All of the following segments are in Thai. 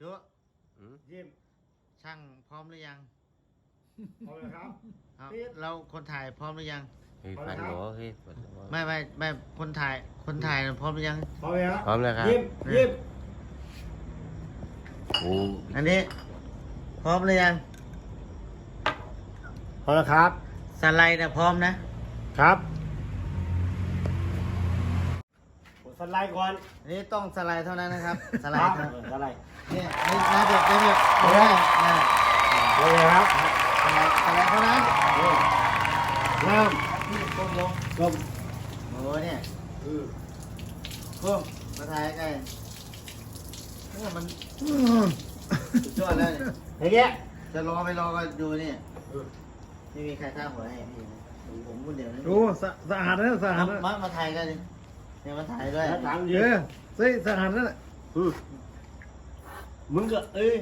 จุอืมยิ้มช่างพร้อมหรือยังพร้อมแล้วครับเอาปิด เราคนถ่ายพร้อมหรือยัง เฮ้ยฝันหัวเฮ้ยฝันหัวไม่ไม่ไม่คนถ่ายคนถ่ายน่ะพร้อมหรือยัง พร้อมไหมครับพร้อมแล้วครับยิ้มยิ้มโอ้อันนี้ พร้อมหรือยังพร้อมแล้วครับ สไลด์นะพร้อมนะครับ ผม สไลด์ก่อนอันนี้ต้องสไลด์เท่านั้นนะครับ สไลครัด์บเท่าเออสไลด์เนี่ยนี่นะเด็กเด็กเด็กนะพร้อมแล้วครับสไลด์สไลด์เท่านั้นเริ่มนี่ก้มลงก้มโอ้เนี่ยอืมก้มมาถ่ายใกล้โอ้มันสุดยอดแล้วเนี่ยอย่างเงี้ยจะรอไปรอก็ดูเนี่ยไม่มีใครท่าหัวให้พี่นะผมผมคนเดียวนะโอ้สะสะอาดนะสะอามาดนะมามาถ่ายกันดิ เนี่ยมาถ่ายด้วยแล้วถามเอยิ้มอเฮ้ยสะอาดนั่นแหละอืมมึงก็เอ้ย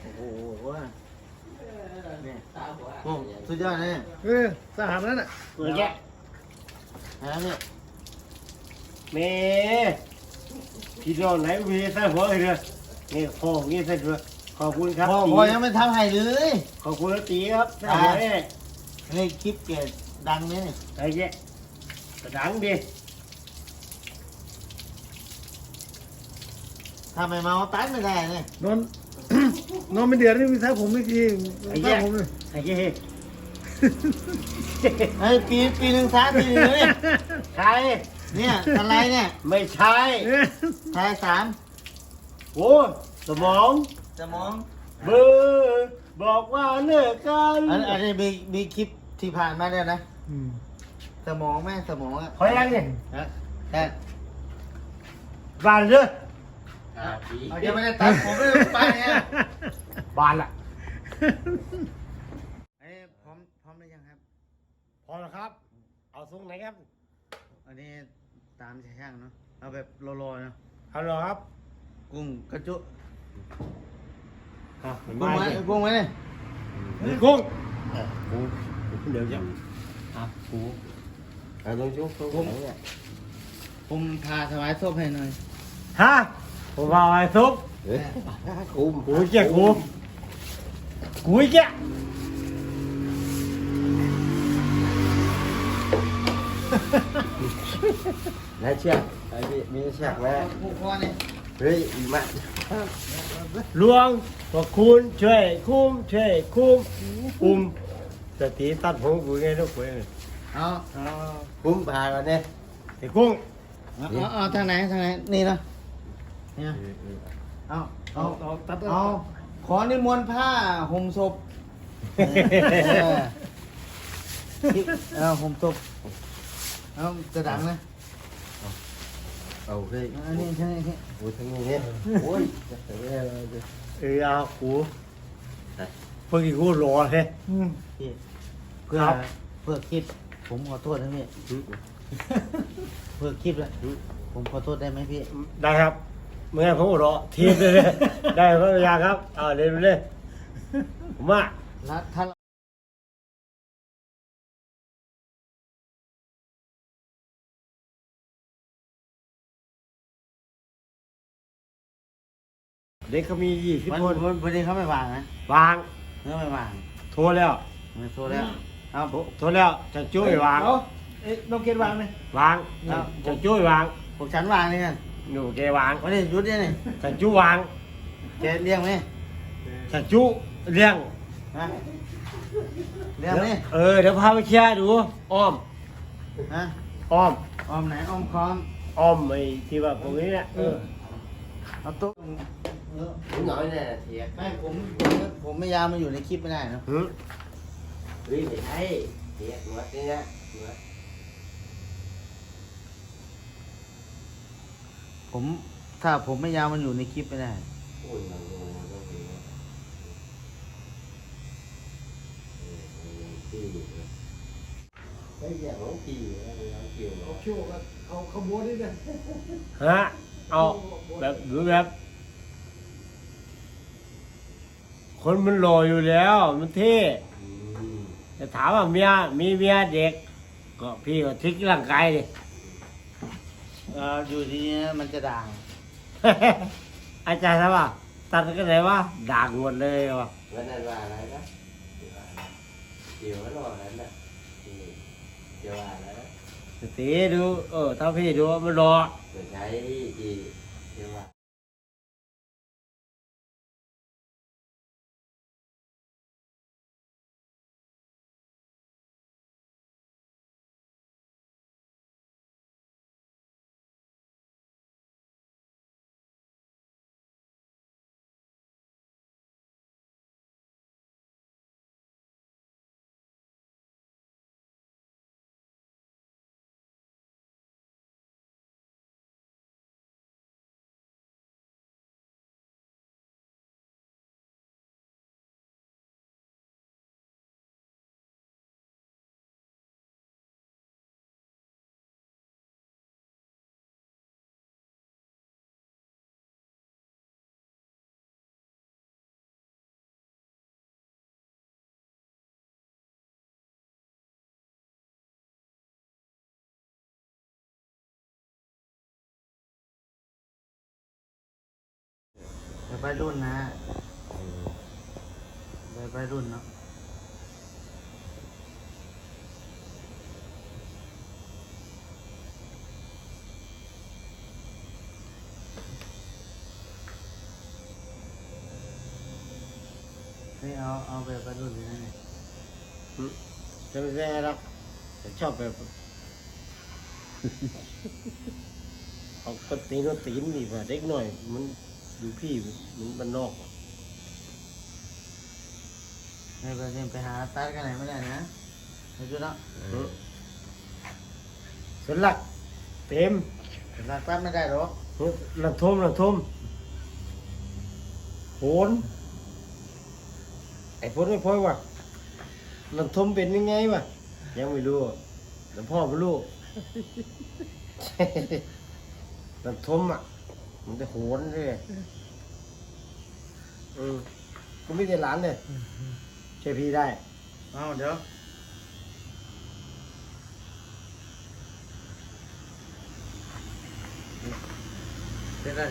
โอ้โหว่าเนี่ยโอ้สุดยอดนะเนี่ยเออสะอาดนั่นแหละอย่างเงี้ยแล้วเนี่ยเมพี่น้องไหนมีใส่หัวให้เลยนี่โค้งนี่ใส่หัวขอบคุณครับพอตีพอยังไม่ทำให้เลย ขอบคุณครับตีครับใส่หัวเนี่ยนี่คลิปเกด ดังเนี่ยนี่ไอ้เงี้ยกระดังดิถ้าไม่เมาตัดไม่ได้เนี่ยนอน นอนไม่เดือดนี่มีท้ายผมไม่ทีท้ายผมเลยไอ้เงี้ยไอ้ยปีปีหนึ่งสามปีหนึ่งเนี่ยใช่เนี่ยอะไรเนี่ยไม่ใช่เออถ่ายสามโอ้สมองสมอง เบอร์บอกว่าเลิกกัน อันอันนี้มีมีคลิป ที่ผ่านมาเนี่ยนะ อืมสมองแม่งสมองอะขอยังเนี่ยฮะแต่บานเลยเอายังไม่ได้ตัดผมไม่ได้ไปเนี่ยบานละเอ้ยพร้อมพร้อมหรือยังครับ พอแล้วครับ เอาทรงไหนครับ อันนี้ตามใจช่างเนาะเอาแบบโลๆเนาะเอาเลยครับกุ้งกระจุอะกุ้งไหมดิกุ้งไหมเนี่ย กุ้งกู เดี๋ยวจะอะกูเอาลงจุ๊บลงจุ๊บเนี่ยผมพาถวายศพให้หน่อยฮะผมเอาไอ้ซุปเฮ้ยกูกูเจ๊กูกูเจ๊นายเชือกไอ้พี่มีเชือกไหมผูกคอเนี่ยเฮ้ยอีมาหลวงพระคุณช่วยคุ้มช่วยคุ้มอุ้ม สติตัดผมกูไงลูกเว้ยเอาคุ้มพากันเนี่ยไอ้กุ้งเอาเอาเอาทางไหนทางไหนนี่เนาะเนี่ยเอาเอาเอาตัดเอาขอนิมนต์ผ้าห่มศพเออที่เอาห่มศพเอาจะดังนะเอาเฮ้ยอันนี้ใช่ไหมกูทั้งนี้เนี่ยโอ้ยจะไปได้เลยเออเอากู เพิ่งกูรอเลย อืมพี่เพื่อครับ เพื่อคลิป ผมขอโทษนะพี่เพื่อคลิปแล้วผมขอโทษได้ไหมพี่ ได้ครับเมื่อผมรอทีมเลยได้พระยาครับเอาเร็วเลยผมว่า แล้วถ้าเด็กเขามียี่สิบวันคนวันวันนี้เขาไม่วางนะ วาง เขาไม่วางโทรแล้ว ไม่โทรแล้วเอาโทรแล้วจะช่วยวาง เอาเอ๊ะน้องเกดวางไหมวางจะช่วยวางพวกฉันวางนี่กันหนูแกวางวันนี้ยุดเนี่ยนี่จะจู้วางแกเลี้ยงไหมจะจู้เลี้ยงฮะเลี้ยงไหมเออเดี๋ยวพาไปเคลียร์ดูอ้อมฮะอ้อมออมไหนออมคอมอ้อมไอ้ที่ว่าตรงนี้เนี่ยเออ เอาตุ๊กเออผมน้อยเนี่ยเทียบไม่ผมผมผมไม่ยามมาอยู่ในคลิปไม่ได้เนอะหืมเฮ้ยไม่ใช่เทียบหนวดเนี่ยหนวดผมถ้าผมไม่ยามมันอยู่ในคลิปไม่ได้ โอ้ยมันโง่ต้องดีนะเออที่เฮ้ยอย่าหลงที่อะไรหลงที่เอาคิวกันเอาขบวนนี่เนี่ยฮะ เอาแบบหรือแบบคนมันหล่ออยู่แล้ว มันเท่อืมแต่ถามว่าเมียมีเมียเด็ก ก็พี่ก็ทิ้งร่างกายดิ เอออยู่ดีๆมันจะด่างฮอาจารย์ทำว่าตัดกันไหนวะด่างหมดเลยวะวันนั้นว่าอะไรนะเดี๋ยวรอนั้นน่ะเดี๋ยวว่าอะไรนะ สตีดู เออถ้าพี่ดูว่ามันรอเดี๋ยว ใช้ที่ เดี๋ยวไปรุ่นนะเดี๋ยวไปรุ่นเนาะเฮ้ยเอาเอาแบบไปรุ่นเลยนะเนี่ยจะไม่ใช่หรอกแต่ชอบแบบเอากตีนตีนดีกว่าเด็กหน่อยมัน ดูพี่มันมันนอกอะเฮ้ยไปเรียนไปหาตัดกันไหนไม่ได้นะเดี๋ยวจุดเนาะส่วนหลัก เต็มตัดตัดไม่ได้หรอกหลังทมหลังทมโหนไอ้พ้นไม่พ้นว่ะหลังทมเป็นยังไงวะยังไม่รู้หลวงพ่อไม่รู้หลังทมอะ มันจะโหนเลยอืมกูไม่ได้หลานเลยใช่พี่ได้ เอาเดี๋ยวเสร็จแล้ว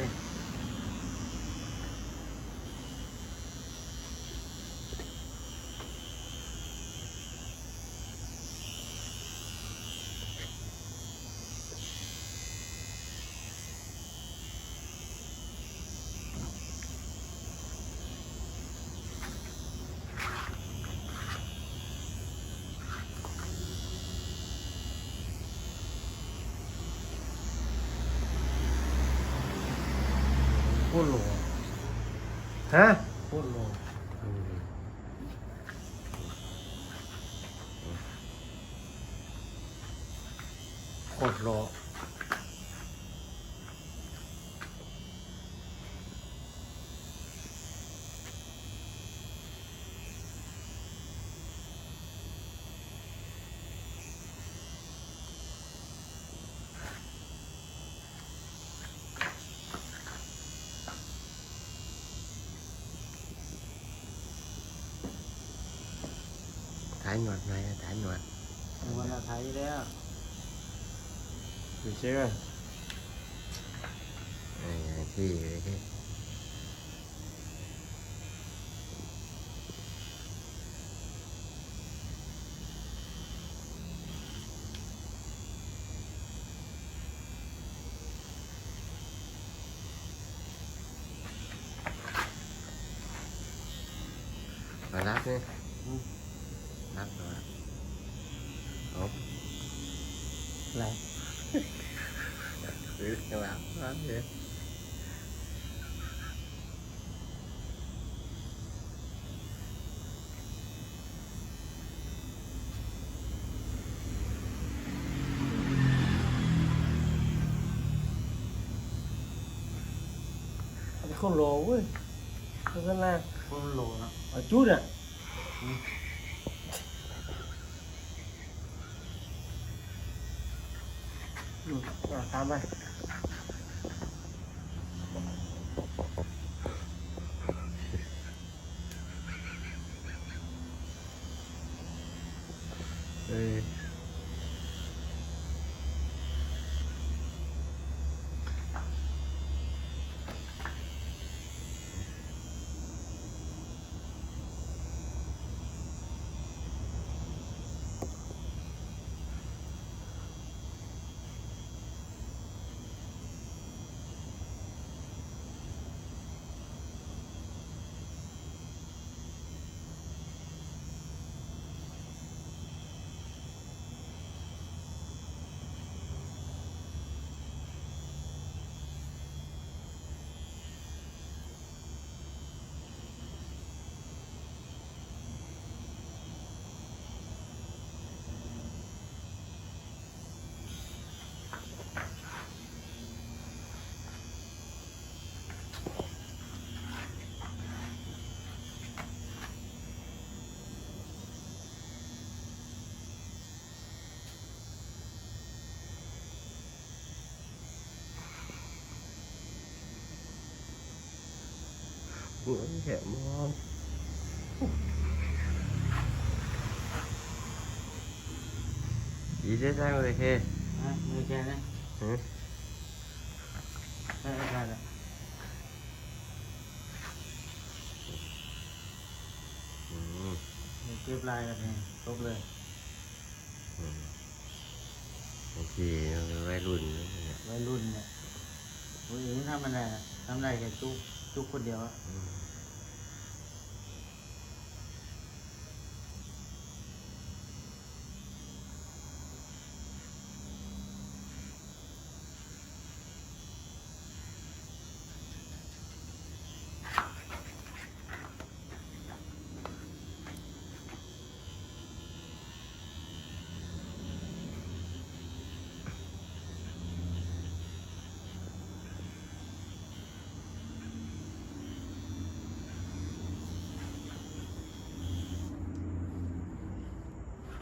นี่พูดหลฮะพูดหลโคตรหล่อถ่ายหนวดหน่อ ยถ่ายหนวดวันละไทยแล้วดูเชื่อ ไอ้ที่ มารับเนี่ยรับมาเอา อะไรหรือจะรับรับเนี่ ยอันนี้ คนหล่อเว้ยคนข้างหน้าคนโหลเนาะเอาจุดอะอืม ทุกคนเดียวอะแล้ว อืม เดี๋ยวเก็บลายกันเองครบเลย อืมโอเควัยรุ่นนะเนี่ย วัยรุ่นเนี่ยผู้หญิงทำอะไรอะทำได้แค่จุกจุกคนเดียวอะ อืม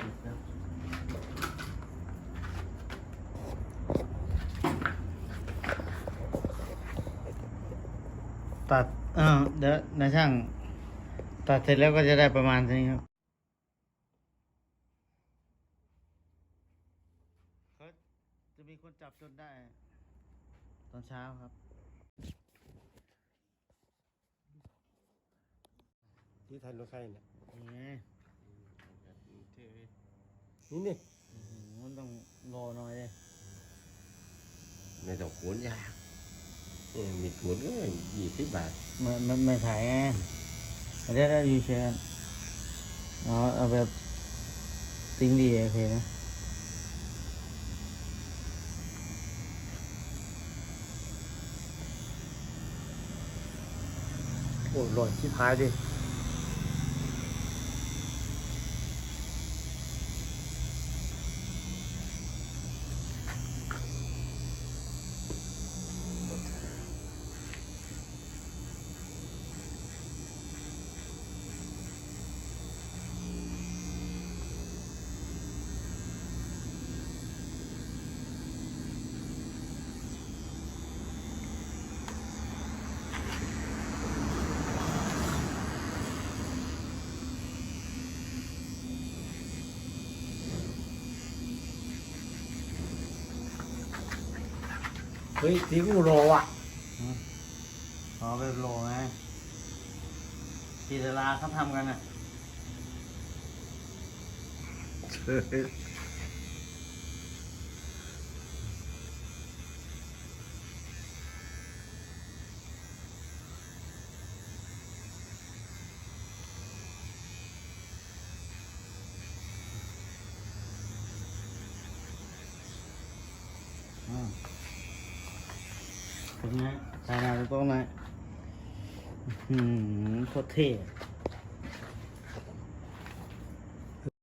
ตัดเออเดี๋ยวนายช่าง ตัดเสร็จแล้วก็จะได้ประมาณนี้ครับเขาจะมีคนจับจนได้ ตอนเช้าครับ ที่ไทยรถไฟเนี่ย นี่ นี่นี่อื้อหือมันต้องรอหน่อยเลยไม่ต้องขนยากเออมีขนก็ยี่สิบบาทมันมันไม่ถ่ายไงเดี๋ยวได้อยู่เชิญเอาเอาแบบติ้งดีโอเคนะโอ้หล่นชิบหายดิ เฮ้ยที่กูรออะเอาไปโลไงทีเวลาเขาทำกันอะ นไงถ่ายหน้าตรงไหนอืมโคตรเท่